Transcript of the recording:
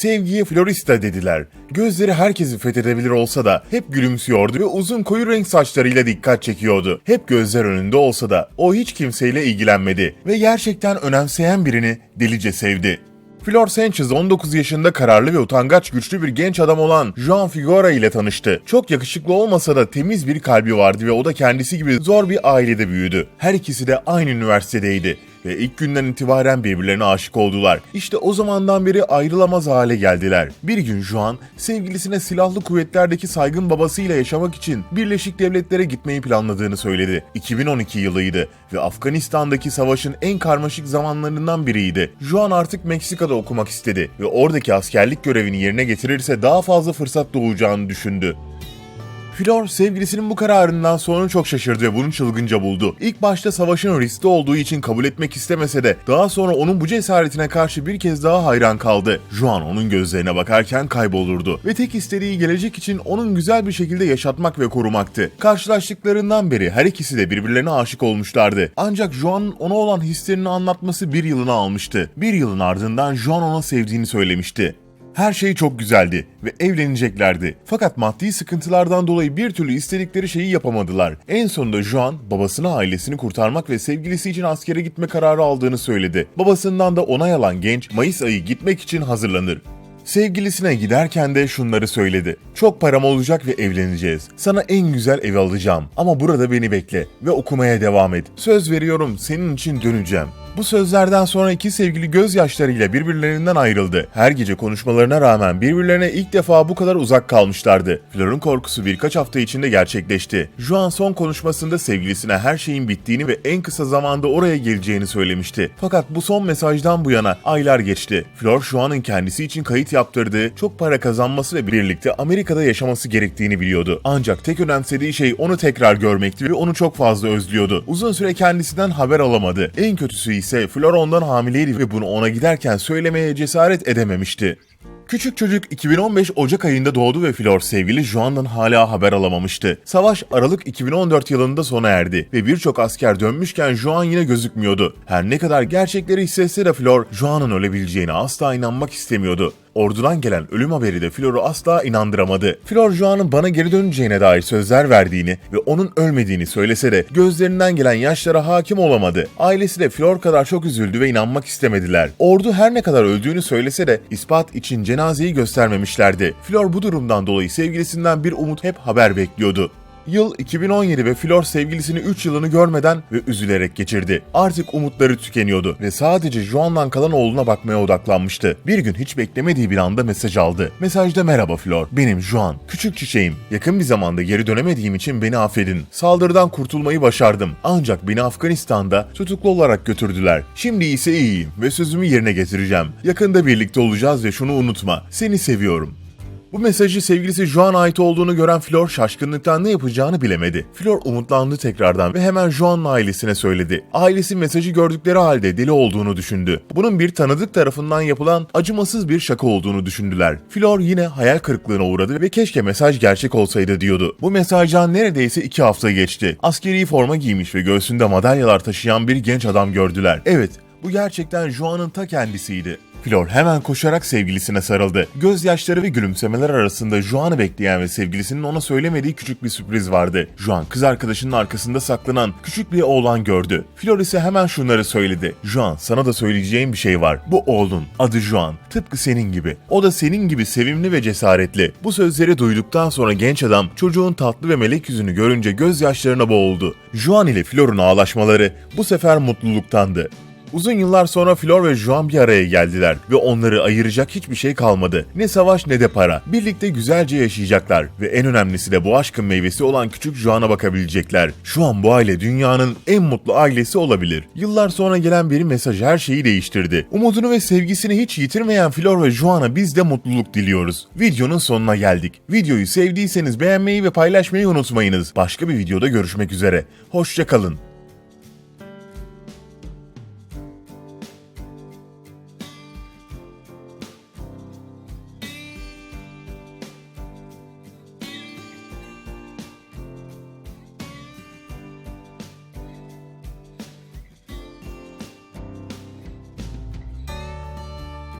Sevgiye Florista dediler. Gözleri herkesi fethedebilir olsa da hep gülümsüyordu ve uzun koyu renk saçlarıyla dikkat çekiyordu. Hep gözler önünde olsa da o hiç kimseyle ilgilenmedi ve gerçekten önemseyen birini delice sevdi. Flor Sanchez 19 yaşında kararlı ve utangaç güçlü bir genç adam olan Juan Figueroa ile tanıştı. Çok yakışıklı olmasa da temiz bir kalbi vardı ve o da kendisi gibi zor bir ailede büyüdü. Her ikisi de aynı üniversitedeydi ve ilk günden itibaren birbirlerine aşık oldular. İşte o zamandan beri ayrılamaz hale geldiler. Bir gün Juan sevgilisine silahlı kuvvetlerdeki saygın babasıyla yaşamak için Birleşik Devletlere gitmeyi planladığını söyledi. 2012 yılıydı ve Afganistan'daki savaşın en karmaşık zamanlarından biriydi. Juan artık Meksika'da okumak istedi ve oradaki askerlik görevini yerine getirirse daha fazla fırsat doğacağını düşündü. Flor sevgilisinin bu kararından sonra çok şaşırdı ve bunu çılgınca buldu. İlk başta savaşın riskli olduğu için kabul etmek istemese de daha sonra onun bu cesaretine karşı bir kez daha hayran kaldı. Juan onun gözlerine bakarken kaybolurdu ve tek istediği gelecek için onun güzel bir şekilde yaşatmak ve korumaktı. Karşılaştıklarından beri her ikisi de birbirlerine aşık olmuşlardı. Ancak Juan'ın ona olan hislerini anlatması bir yılını almıştı. Bir yılın ardından Juan ona sevdiğini söylemişti. Her şey çok güzeldi ve evleneceklerdi. Fakat maddi sıkıntılardan dolayı bir türlü istedikleri şeyi yapamadılar. En sonunda Juan babasına ailesini kurtarmak ve sevgilisi için askere gitme kararı aldığını söyledi. Babasından da onay alan genç Mayıs ayı gitmek için hazırlanır. Sevgilisine giderken de şunları söyledi. Çok param olacak ve evleneceğiz. Sana en güzel evi alacağım ama burada beni bekle ve okumaya devam et. Söz veriyorum senin için döneceğim. Bu sözlerden sonra iki sevgili gözyaşlarıyla birbirlerinden ayrıldı. Her gece konuşmalarına rağmen birbirlerine ilk defa bu kadar uzak kalmışlardı. Flor'un korkusu birkaç hafta içinde gerçekleşti. Juan son konuşmasında sevgilisine her şeyin bittiğini ve en kısa zamanda oraya geleceğini söylemişti. Fakat bu son mesajdan bu yana aylar geçti. Flor Juan'ın kendisi için kayıt yaptırdığı, çok para kazanması ve birlikte Amerika'da yaşaması gerektiğini biliyordu. Ancak tek önemsediği şey onu tekrar görmekti ve onu çok fazla özlüyordu. Uzun süre kendisinden haber alamadı. En kötüsü ise Flor ondan hamileydi ve bunu ona giderken söylemeye cesaret edememişti. Küçük çocuk 2015 Ocak ayında doğdu ve Flor sevgili Juan'dan hala haber alamamıştı. Savaş Aralık 2014 yılında sona erdi ve birçok asker dönmüşken Juan yine gözükmüyordu. Her ne kadar gerçekleri hissetse de Flor, Juan'ın ölebileceğine asla inanmak istemiyordu. Ordudan gelen ölüm haberi de Flor'u asla inandıramadı. Flor Juan'ın bana geri döneceğine dair sözler verdiğini ve onun ölmediğini söylese de gözlerinden gelen yaşlara hakim olamadı. Ailesi de Flor kadar çok üzüldü ve inanmak istemediler. Ordu her ne kadar öldüğünü söylese de ispat için cenazeyi göstermemişlerdi. Flor bu durumdan dolayı sevgilisinden bir umut hep haber bekliyordu. Yıl 2017 ve Flor sevgilisini 3 yılını görmeden ve üzülerek geçirdi. Artık umutları tükeniyordu ve sadece Juan'dan kalan oğluna bakmaya odaklanmıştı. Bir gün hiç beklemediği bir anda mesaj aldı. Mesajda merhaba Flor, benim Juan, küçük çiçeğim. Yakın bir zamanda geri dönemediğim için beni affedin. Saldırıdan kurtulmayı başardım. Ancak beni Afganistan'da tutuklu olarak götürdüler. Şimdi ise iyiyim ve sözümü yerine getireceğim. Yakında birlikte olacağız ve şunu unutma. Seni seviyorum. Bu mesajı sevgilisi Juan'a ait olduğunu gören Flor şaşkınlıktan ne yapacağını bilemedi. Flor umutlandı tekrardan ve hemen Juan'ın ailesine söyledi. Ailesi mesajı gördükleri halde deli olduğunu düşündü. Bunun bir tanıdık tarafından yapılan acımasız bir şaka olduğunu düşündüler. Flor yine hayal kırıklığına uğradı ve keşke mesaj gerçek olsaydı diyordu. Bu mesajdan neredeyse iki hafta geçti. Askeri forma giymiş ve göğsünde madalyalar taşıyan bir genç adam gördüler. Evet, bu gerçekten Juan'ın ta kendisiydi. Flor hemen koşarak sevgilisine sarıldı. Gözyaşları ve gülümsemeler arasında Juan'ı bekleyen ve sevgilisinin ona söylemediği küçük bir sürpriz vardı. Juan kız arkadaşının arkasında saklanan küçük bir oğlan gördü. Flor ise hemen şunları söyledi. Juan sana da söyleyeceğim bir şey var. Bu oğlun adı Juan. Tıpkı senin gibi. O da senin gibi sevimli ve cesaretli. Bu sözleri duyduktan sonra genç adam çocuğun tatlı ve melek yüzünü görünce gözyaşlarına boğuldu. Juan ile Flor'un ağlaşmaları bu sefer mutluluktandı. Uzun yıllar sonra Flor ve Juan bir araya geldiler ve onları ayıracak hiçbir şey kalmadı. Ne savaş ne de para. Birlikte güzelce yaşayacaklar ve en önemlisi de bu aşkın meyvesi olan küçük Juan'a bakabilecekler. Şu an bu aile dünyanın en mutlu ailesi olabilir. Yıllar sonra gelen bir mesaj her şeyi değiştirdi. Umudunu ve sevgisini hiç yitirmeyen Flor ve Juan'a biz de mutluluk diliyoruz. Videonun sonuna geldik. Videoyu sevdiyseniz beğenmeyi ve paylaşmayı unutmayınız. Başka bir videoda görüşmek üzere. Hoşçakalın.